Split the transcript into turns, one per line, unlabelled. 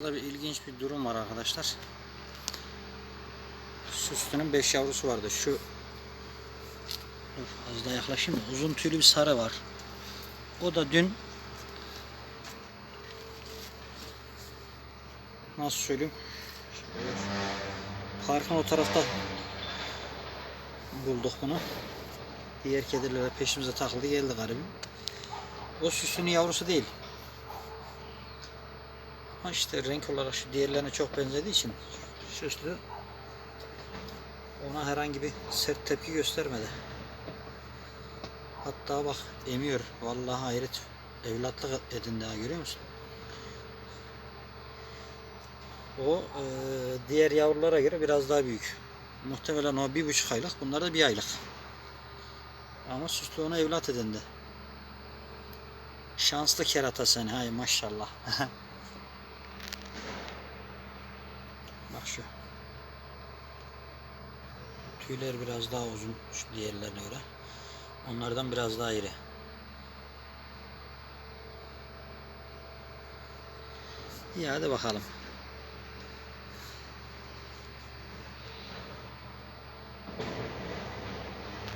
Burada bir ilginç bir durum var arkadaşlar. Süslünün 5 yavrusu vardı. Şu Dur, az daha yaklaşayım da uzun tüylü bir sarı var. O da dün nasıl söyleyeyim? Parkın o tarafta bulduk bunu. Diğer kediler peşimize takıldı geldi garibim. O süslünün yavrusu değil. Ha işte renk olarak şu diğerlerine çok benzediği için süslü ona herhangi bir sert tepki göstermedi. Hatta bak emiyor. Vallahi hayret. Evlatlık edindi ha görüyor musun? O e, diğer yavrulara göre biraz daha büyük. Muhtemelen o bir buçuk aylık. Bunlar da bir aylık. Ama süslü ona evlat edindi. Şanslı kerata seni. Hay maşallah. Bak şu. Tüyler biraz daha uzun şu diğerlerine göre. Onlardan biraz daha iri. İyi hadi bakalım.